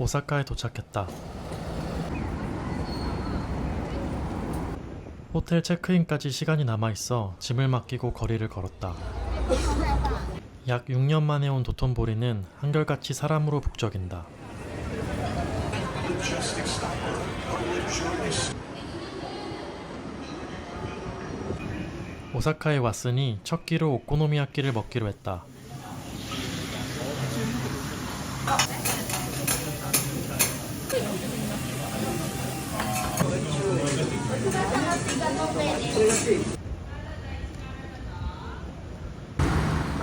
오사카에 도착했다. 호텔 체크인까지 시간이 남아 있어 짐을 맡기고 거리를 걸었다. 약 6년 만에 온 도톤보리는 한결같이 사람으로 북적인다. 오사카에 왔으니 첫 끼로 오코노미야끼를 먹기로 했다.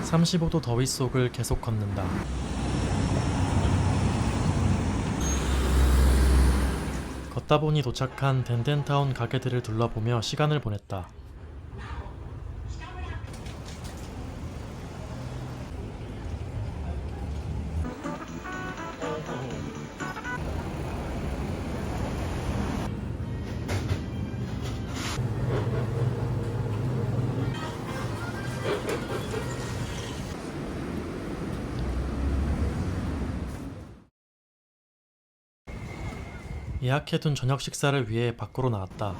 (35도) 더위 속을 계속 걷는다. 걷다 보니 도착한 덴덴타운 가게들을 둘러보며 시간을 보냈다. 예약해둔 저녁 식사를 위해 밖으로 나왔다.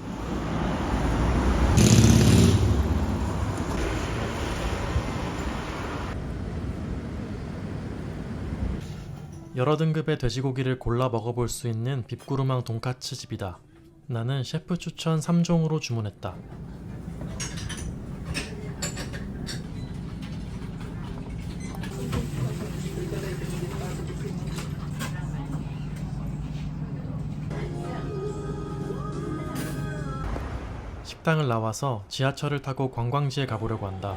여러 등급의 돼지고기를 골라 먹어볼 수 있는 빕구르망 돈까츠 집이다. 나는 셰프 추천 3종으로 주문했다. 식당을 나와서 지하철을 타고 관광지에 가보려고 한다.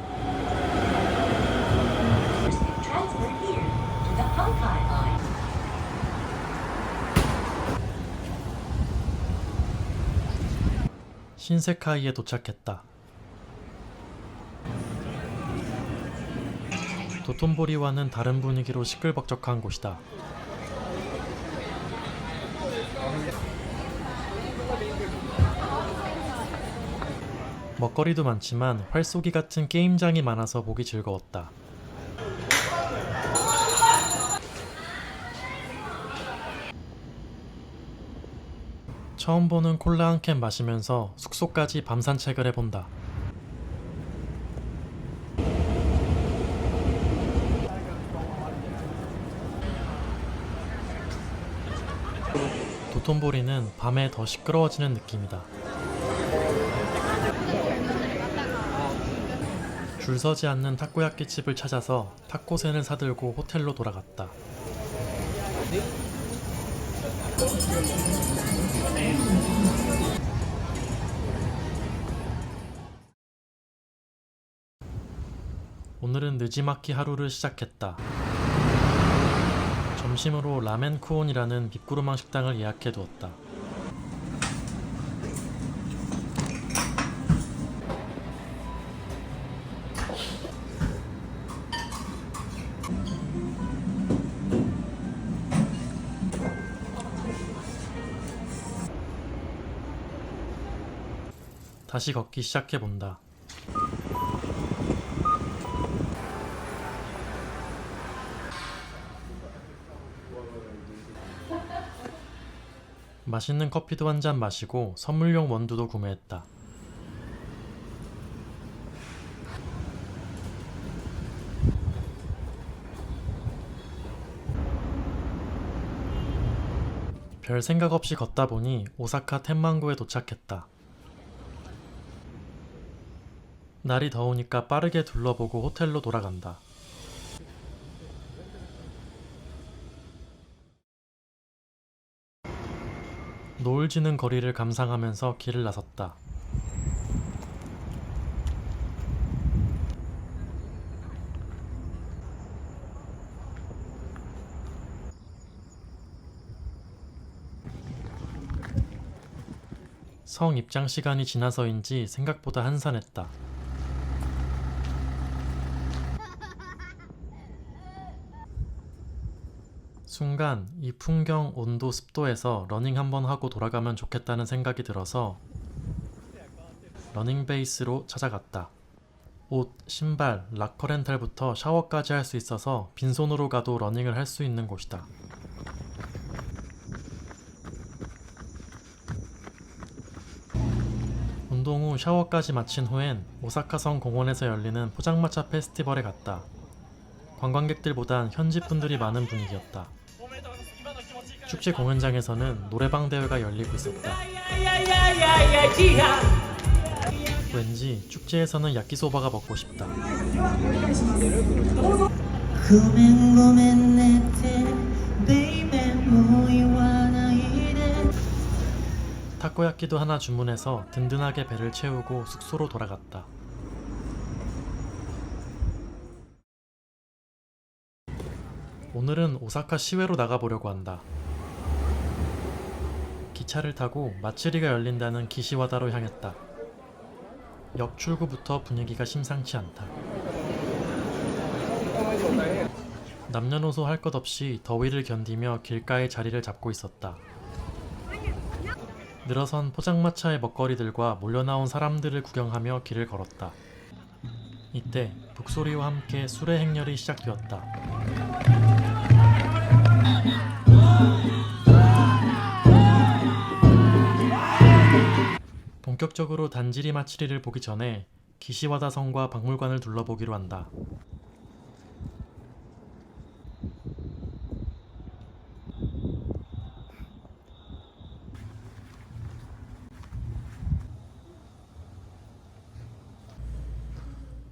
신세카이에 도착했다. 도톤보리와는 다른 분위기로 시끌벅적한 곳이다. 먹거리도 많지만 활쏘기 같은 게임장이 많아서 보기 즐거웠다. 처음 보는 콜라 한 캔 마시면서 숙소까지 밤 산책을 해본다. 도톤보리는 밤에 더 시끄러워지는 느낌이다. 줄 서지 않는 타코야끼 집을 찾아서 타코센을 사들고 호텔로 돌아갔다. 오늘은 느지마키 하루를 시작했다. 점심으로 라멘 쿠온이라는 빅구르망 식당을 예약해 두었다. 다시 걷기 시작해 본다. 맛있는 커피도 한 잔 마시고 선물용 원두도 구매했다. 별 생각 없이 걷다 보니 오사카 텐만구에 도착했다. 날이 더우니까 빠르게 둘러보고 호텔로 돌아간다. 노을 지는 거리를 감상하면서 길을 나섰다. 성 입장 시간이 지나서인지 생각보다 한산했다. 순간 이 풍경, 온도, 습도에서 러닝 한번 하고 돌아가면 좋겠다는 생각이 들어서 러닝 베이스로 찾아갔다. 옷, 신발, 락커 렌탈부터 샤워까지 할 수 있어서 빈손으로 가도 러닝을 할 수 있는 곳이다. 운동 후 샤워까지 마친 후엔 오사카성 공원에서 열리는 포장마차 페스티벌에 갔다. 관광객들보단 현지 분들이 많은 분위기였다. 축제 공연장에서는 노래방 대회가 열리고 있었다. 왠지 축제에서는 야끼소바가 먹고 싶다. 타코야끼도 하나 주문해서 든든하게 배를 채우고 숙소로 돌아갔다. 오늘은 오사카 시외로 나가보려고 한다. 기차를 타고 마츠리가 열린다는 기시와다로 향했다. 역 출구부터 분위기가 심상치 않다. 남녀노소 할 것 없이 더위를 견디며 길가에 자리를 잡고 있었다. 늘어선 포장마차의 먹거리들과 몰려나온 사람들을 구경하며 길을 걸었다. 이때 북소리와 함께 술의 행렬이 시작되었다. 본격적으로 단지리 마치리를 보기 전에 기시와다 성과 박물관을 둘러보기로 한다.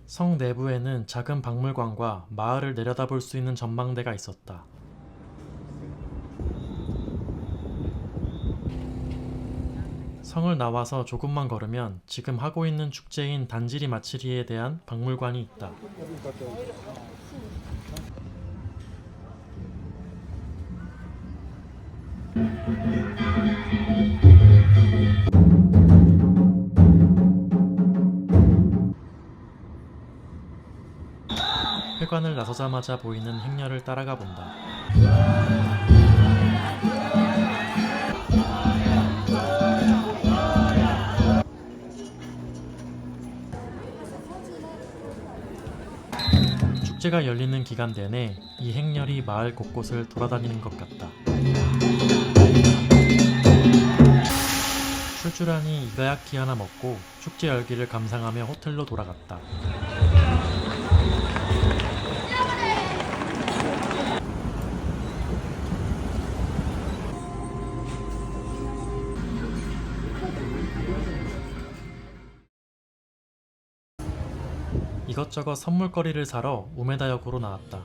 성 내부에는 작은 박물관과 마을을 내려다볼 수 있는 전망대가 있었다. 성을 나와서 조금만 걸으면 지금 하고 있는 축제인 단지리 마치리에 대한 박물관이 있다. 회관을 나서자마자 보이는 행렬을 따라가 본다. 축제가 열리는 기간 내내 이 행렬이 마을 곳곳을 돌아다니는 것 같다. 출출하니 이가야키 하나 먹고 축제 열기를 감상하며 호텔로 돌아갔다. 이것저것 선물거리를 사러 우메다역으로 나왔다.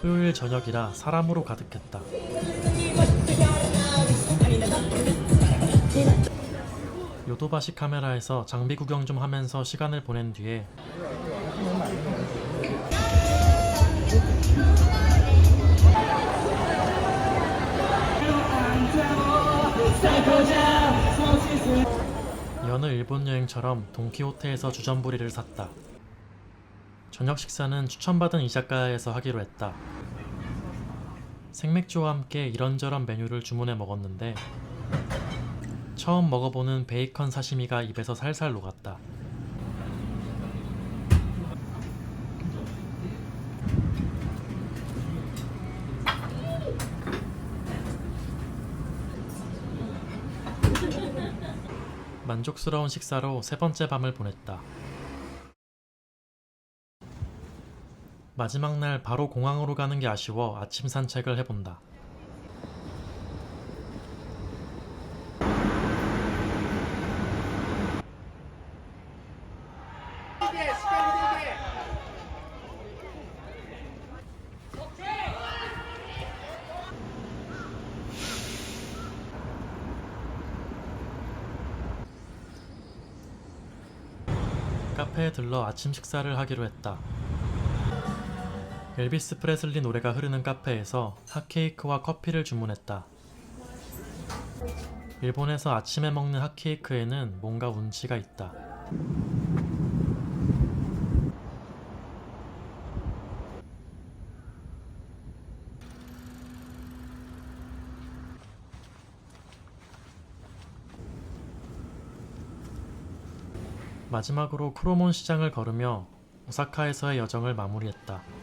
토요일 저녁이라 사람으로 가득했다. 요도바시 카메라에서 장비 구경 좀 하면서 시간을 보낸 뒤에 여느 일본 여행처럼 돈키호테에서 주전부리를 샀다. 저녁 식사는 추천받은 이자카야에서 하기로 했다. 생맥주와 함께 이런저런 메뉴를 주문해 먹었는데 처음 먹어보는 베이컨 사시미가 입에서 살살 녹았다. 만족스러운 식사로 세 번째 밤을 보냈다. 마지막 날 바로 공항으로 가는 게 아쉬워 아침 산책을 해본다. 카페에 들러 아침 식사를 하기로 했다. 엘비스 프레슬리 노래가 흐르는 카페에서 핫케이크와 커피를 주문했다. 일본에서 아침에 먹는 핫케이크에는 뭔가 운치가 있다. 마지막으로 크로몬 시장을 걸으며 오사카에서의 여정을 마무리했다.